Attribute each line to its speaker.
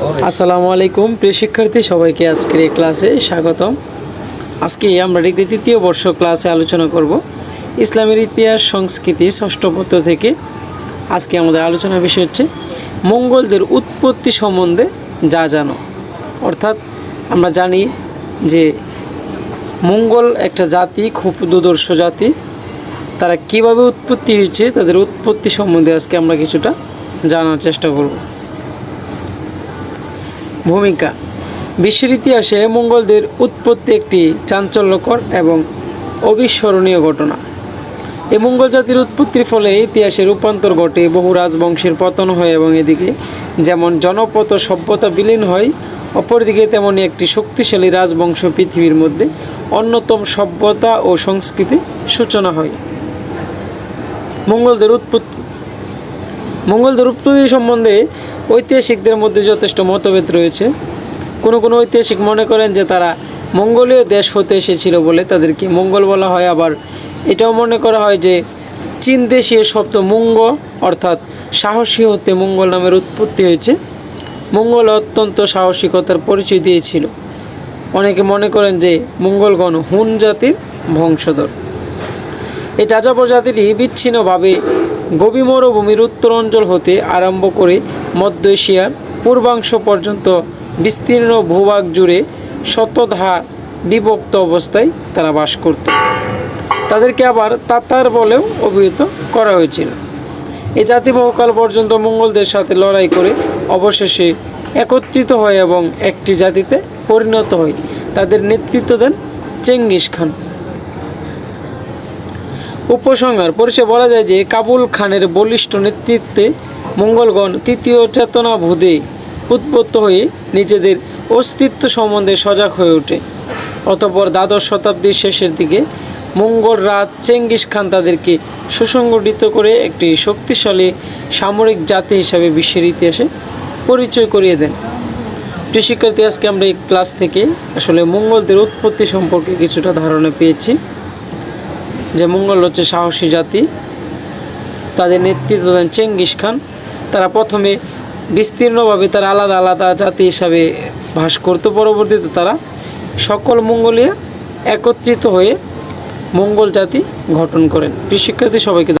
Speaker 1: আসসালামু আলাইকুম, প্রিয় শিক্ষার্থী, সবাইকে আজকের এই ক্লাসে স্বাগতম। আজকে আমরা ডিগ্রি তৃতীয় বর্ষ ক্লাসে আলোচনা করব। ইসলামের ইতিহাস, সংস্কৃতি, ষষ্ঠ পত্র থেকে। আজকে আমাদের আলোচনা বিষয় হচ্ছে, মঙ্গলদের উৎপত্তি সম্বন্ধে যা জানো। অর্থাৎ আমরা জানি যে মঙ্গল একটা জাতি, খুব দুদর্শ জাতি। তারা কীভাবে উৎপত্তি হয়েছে, তাদের উৎপত্তি সম্বন্ধে আজকে আমরা কিছুটা জানার চেষ্টা করব। ভূমিকা। বিশ্বের ইতিহাসে মঙ্গলদের উৎপত্তি একটি চাঞ্চল্যকর এবং অবিস্মরণীয় ঘটনা। এই মঙ্গল জাতির উৎপত্তির ফলে ইতিহাসে রূপান্তর ঘটে, বহু রাজবংশের পতন হয় এবং এদিকে যেমন জনপদ ও সভ্যতা বিলীন হয়, অপরদিকে তেমনি একটি শক্তিশালী রাজবংশ পৃথিবীর মধ্যে অন্যতম সভ্যতা ও সংস্কৃতি সূচনা হয়। মঙ্গলদের উৎপত্তি মঙ্গলদের উৎপত্তি সম্বন্ধে ঐতিহাসিকদের মধ্যে যথেষ্ট মতভেদ রয়েছে। কোনো কোনো ঐতিহাসিক মনে করেন যে তারা মঙ্গলীয় দেশ হতে এসেছিল বলে তাদেরকে মঙ্গল বলা হয়। আবার এটাও মনে করা হয় যে চীন দেশীয় শব্দ মুঙ্গ অর্থাৎ সাহসী হতে মঙ্গল নামের উৎপত্তি হয়েছে। মঙ্গল অত্যন্ত সাহসিকতার পরিচয় দিয়েছিল। অনেকে মনে করেন যে মঙ্গলগণ হুন জাতির বংশধর। এই যাযাবর জাতিটি বিচ্ছিন্নভাবে গভীর মরুভূমির উত্তর অঞ্চল হতে আরম্ভ করে মধ্য এশিয়ার পূর্বাংশ পর্যন্ত বিস্তীর্ণ ভূভাগ জুড়ে শতধা বিভক্ত অবস্থায় তারা বাস করত। তাদেরকে আবার তাতার বলেও অভিহিত করা হয়েছিল। এই জাতি বহুকাল পর্যন্ত মঙ্গলদের সাথে লড়াই করে অবশেষে একত্রিত হয় এবং একটি জাতিতে পরিণত হয়। তাদের নেতৃত্ব দেন চেঙ্গিস খান। উপসংহার পরিচয় বলা যায় যে কাবুল খানের বলিষ্ঠ নেতৃত্বে মঙ্গলগণ তৃতীয় চেতনা ভুদে উদ্বুদ্ধ হয়ে নিজেদের অস্তিত্ব সম্বন্ধে সজাগ হয়ে ওঠে। অতপর দ্বাদশ শতাব্দীর শেষের দিকে মঙ্গল রাজ চেঙ্গিস খান তাদেরকে সুসংগঠিত করে একটি শক্তিশালী সামরিক জাতি হিসাবে বিশ্বের ইতিহাসে পরিচয় করিয়ে দেন। প্রিয় শিক্ষার্থী আজকে আমরা এই ক্লাস থেকে আসলে মঙ্গলদের উৎপত্তি সম্পর্কে কিছুটা ধারণা পেয়েছি। যে মঙ্গল হচ্ছে সাহসী জাতি, তাদের নেতৃত্ব দেন চেঙ্গিস খান। তারা প্রথমে বিস্তীর্ণভাবে তারা আলাদা আলাদা জাতি হিসাবে ভাস করত। পরবর্তীতে তারা সকল মঙ্গোলিয়া একত্রিত হয়ে মঙ্গল জাতি গঠন করেন। প্রিয় শিক্ষার্থী, সবাইকে